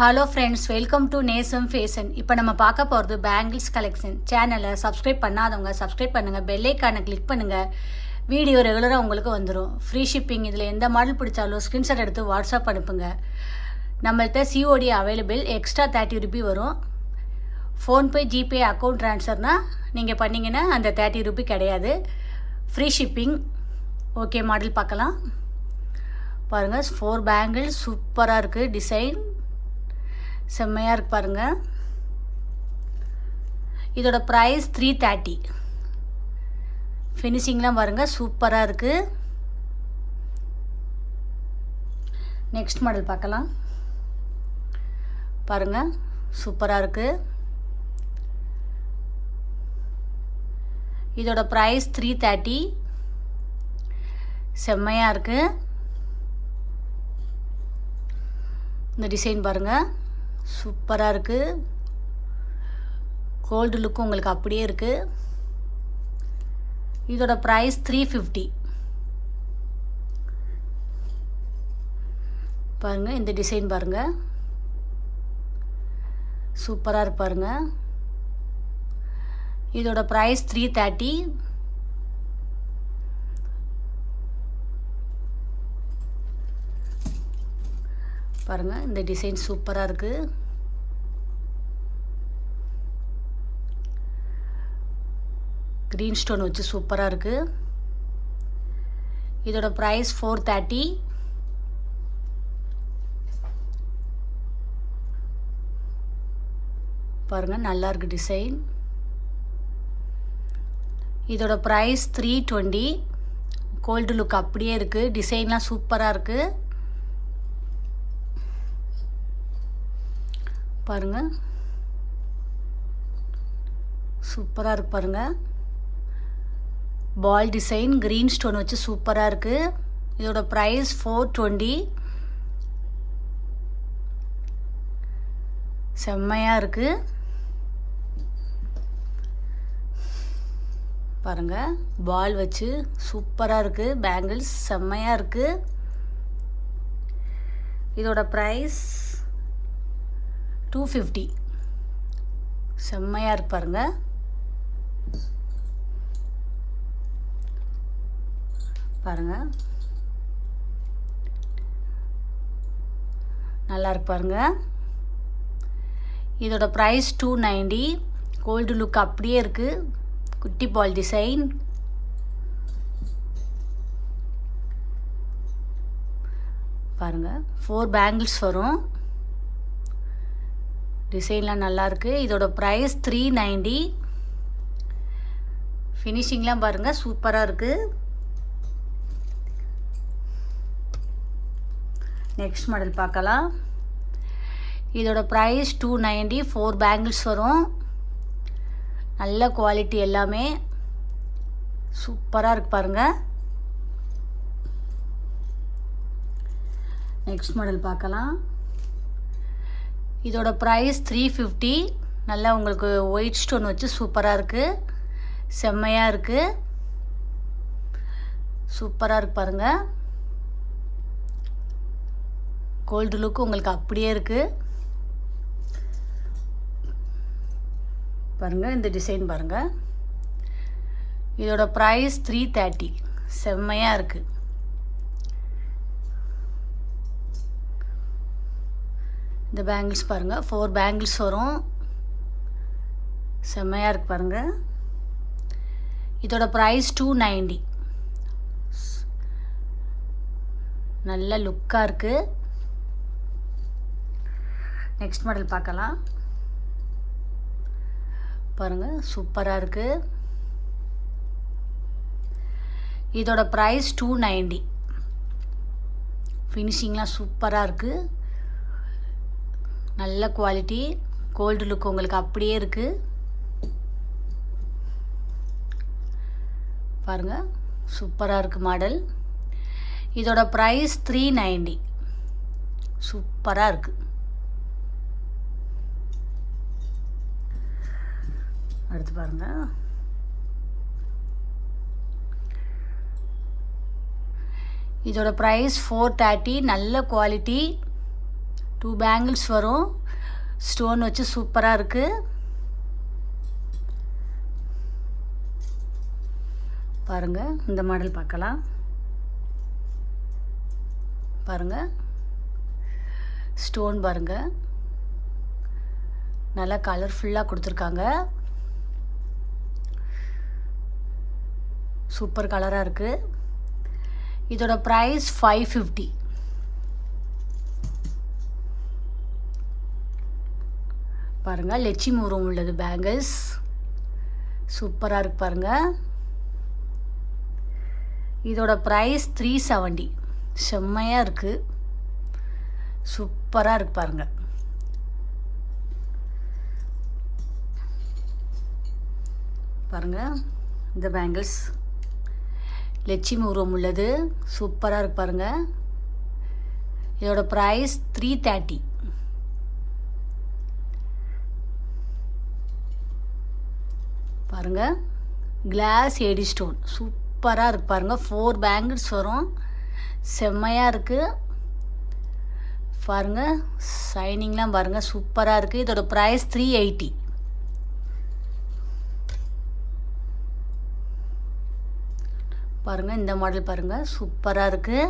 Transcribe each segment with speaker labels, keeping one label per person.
Speaker 1: Hello friends welcome to Nesam fashion இப்போ நம்ம பார்க்க போகிறது பேங்கிள்ஸ் கலெக்ஷன் சேனலை சப்ஸ்கிரைப் பண்ணாதவங்க சப்ஸ்கிரைப் பண்ணுங்கள் பெல்லைக்கானை கிளிக் பண்ணுங்கள் வீடியோ ரெகுலராக உங்களுக்கு வந்துடும் ஃப்ரீ ஷிப்பிங் இதில் எந்த மாடல் பிடிச்சாலும் ஸ்க்ரீன்ஷாட் எடுத்து வாட்ஸ்அப் அனுப்புங்க. நம்மள்கிட்ட COD available extra thirty rupee வரும். ஃபோன்பே ஜிபே அக்கௌண்ட் ட்ரான்ஸ்ஃபர்னால் நீங்கள் பண்ணிங்கன்னா அந்த தேர்ட்டி ருபி கிடையாது. ஃப்ரீ ஷிப்பிங் ஓகே மாடல் பார்க்கலாம். பாருங்கள் ஃபோர் பேங்கிள் சூப்பராக இருக்குது டிசைன் செம்மையாக இருக்கு பாருங்கள் இதோட ப்ரைஸ் த்ரீ தேர்ட்டி ஃபினிஷிங்லாம் பாருங்கள் சூப்பராக இருக்குது நெக்ஸ்ட் மாடல் பார்க்கலாம். பாருங்கள் சூப்பராக இருக்குது இதோட ப்ரைஸ் த்ரீ தேர்ட்டி செம்மையாக இருக்குது இந்த டிசைன் பாருங்கள் சூப்பராக இருக்குது கோல்டு லுக்கும் உங்களுக்கு அப்படியே இருக்குது இதோட ப்ரைஸ் த்ரீ ஃபிஃப்டி பாருங்கள் இந்த டிசைன் பாருங்கள் சூப்பராக இருப்பாருங்க பாருங்கள் இதோட ப்ரைஸ் த்ரீ தேர்ட்டி பாருங்கள் இந்த டிசைன் சூப்பராக இருக்குது க்ரீன் ஸ்டோன் வச்சு சூப்பராக இருக்குது இதோட ப்ரைஸ் ஃபோர் தேர்ட்டி பாருங்கள் நல்லாயிருக்கு டிசைன் இதோட price three twenty gold look அப்படியே இருக்குது டிசைன்லாம் சூப்பராக இருக்குது பாருங்கள் சூப்பராக இருக்கு பாருங்கள் பால் டிசைன் க்ரீன் ஸ்டோன் வச்சு சூப்பராக இருக்குது இதோட ப்ரைஸ் ஃபோர் டுவெண்ட்டி செம்மையாக இருக்குது பாருங்கள் பால் வச்சு சூப்பராக இருக்குது பேங்கிள்ஸ் செம்மையாக இருக்குது இதோட ப்ரைஸ் டூ ஃபிஃப்டி செம்மையாக இருப்பாருங்க பாருங்க. பாருங்க. நல்லா இருப்பாருங்க இதோட price two ninety gold look அப்படியே இருக்குது குட்டி பால் டிசைன் பாருங்கள் ஃபோர் பேங்கிள்ஸ் வரும். டிசைன்லாம் நல்லாயிருக்கு. இதோட ப்ரைஸ் த்ரீ நைன்டி ஃபினிஷிங்லாம் பாருங்கள் சூப்பராக இருக்குது நெக்ஸ்ட் மாடல் பார்க்கலாம். இதோட price two ninety four bangles வரும். நல்ல குவாலிட்டி எல்லாமே. சூப்பராக இருக்கு பாருங்கள் நெக்ஸ்ட் மாடல் பார்க்கலாம். இதோட ப்ரைஸ் த்ரீ ஃபிஃப்டி நல்லா உங்களுக்கு ஒயிட் ஸ்டோன் வச்சு சூப்பராக இருக்குது செம்மையாக இருக்குது சூப்பராக இருக்கு பாருங்கள் கோல்டு லுக்கு உங்களுக்கு அப்படியே இருக்குது பாருங்கள் இந்த டிசைன் பாருங்கள் இதோட ப்ரைஸ் த்ரீ தேர்ட்டி செம்மையாக இருக்குது இந்த பேங்கிள்ஸ் பாருங்கள் ஃபோர் பேங்கிள்ஸ் வரும். செம்மையாக இருக்கு பாருங்கள் இதோட ப்ரைஸ் டூ நைன்டி நல்ல லுக்காக இருக்குது நெக்ஸ்ட் மாடல் பார்க்கலாம். பாருங்கள் சூப்பராக இருக்குது இதோட ப்ரைஸ் டூ நைன்டி ஃபினிஷிங்லாம் சூப்பராக இருக்குது நல்ல குவாலிட்டி கோல்டு லுக் உங்களுக்கு அப்படியே இருக்குது பாருங்கள் சூப்பராக இருக்குது மாடல் இதோட ப்ரைஸ் த்ரீ நைன்டி சூப்பராக இருக்குது அடுத்து பாருங்கள் இதோட ப்ரைஸ் ஃபோர் தேர்ட்டி நல்ல குவாலிட்டி டூ பேங்கிள்ஸ் வரும். ஸ்டோன் வச்சு சூப்பராக இருக்குது பாருங்கள் இந்த மாடல் பார்க்கலாம். பாருங்கள் ஸ்டோன் பாருங்கள் நல்லா கலர்ஃபுல்லாக கொடுத்துருக்காங்க. சூப்பர் கலராக இருக்குது இதோட ப்ரைஸ் ஃபைவ் ஃபிஃப்டி பாருங்கள் லெச்சி மூரம் உள்ளது பேங்கிள்ஸ் சூப்பராக இருக்கு பாருங்கள் இதோட ப்ரைஸ் த்ரீ செவன்டி செம்மையாக இருக்குது சூப்பராக இருக்கு பாருங்கள் பாருங்கள் இந்த பேங்கிள்ஸ் லட்சுமி உருவம் உள்ளது. சூப்பராக இருக்கு பாருங்கள் இதோட ப்ரைஸ் த்ரீ தேர்ட்டி பாருங்கள் கிளாஸ் ஏடி ஸ்டோன் சூப்பராக இருக்கு பாருங்கள் ஃபோர் பேங்கிள்ஸ் வரும். செம்மையாக இருக்குது பாருங்கள் ஷைனிங்லாம் பாருங்கள் சூப்பராக இருக்குது இதோட ப்ரைஸ் த்ரீ எயிட்டி பாருங்கள் இந்த மாடல் பாருங்கள் சூப்பராக இருக்குது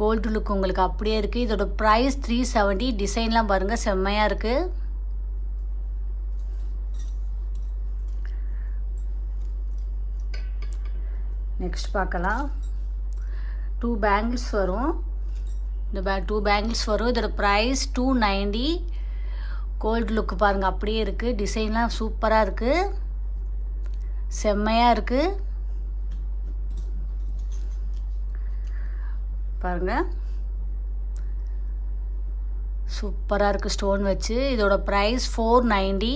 Speaker 1: கோல்டு லுக் உங்களுக்கு அப்படியே இருக்குது இதோட ப்ரைஸ் த்ரீ செவன்ட்டி டிசைன்லாம் பாருங்கள் செம்மையாக இருக்குது நெக்ஸ்ட் பார்க்கலாம். டூ பேங்கிள்ஸ் வரும். இந்த பே டூ பேங்கிள்ஸ் வரும். இதோட price two ninety gold look பாருங்கள் அப்படியே இருக்குது டிசைன்லாம் சூப்பராக இருக்குது செம்மையாக இருக்குது பாருங்கள் சூப்பராக இருக்குது ஸ்டோன் வச்சு. இதோட ப்ரைஸ் ஃபோர் நைன்டி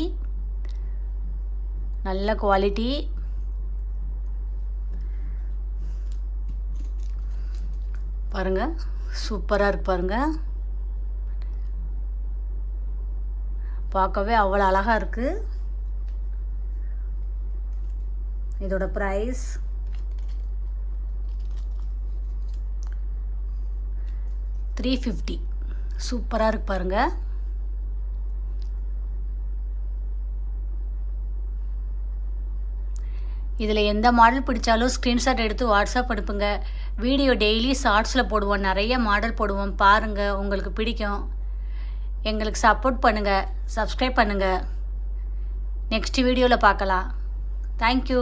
Speaker 1: நல்ல குவாலிட்டி பாருங்கள் சூப்பராக இருக்கு பாருங்கள் பார்க்கவே அவ்வளோ அழகாக இருக்குது இதோட ப்ரைஸ் த்ரீ ஃபிஃப்டி சூப்பராக இருக்கு பாருங்கள் இதில் எந்த மாடல் பிடிச்சாலும் ஸ்க்ரீன்ஷாட் எடுத்து வாட்ஸ்அப் அனுப்புங்க. வீடியோ டெய்லி ஷார்ட்ஸில் போடுவோம் நிறைய மாடல் போடுவோம். பாருங்கள் உங்களுக்கு பிடிக்கும். எங்களுக்கு சப்போர்ட் பண்ணுங்கள் சப்ஸ்கிரைப் பண்ணுங்கள் நெக்ஸ்ட் வீடியோவில் பார்க்கலாம். தேங்க்யூ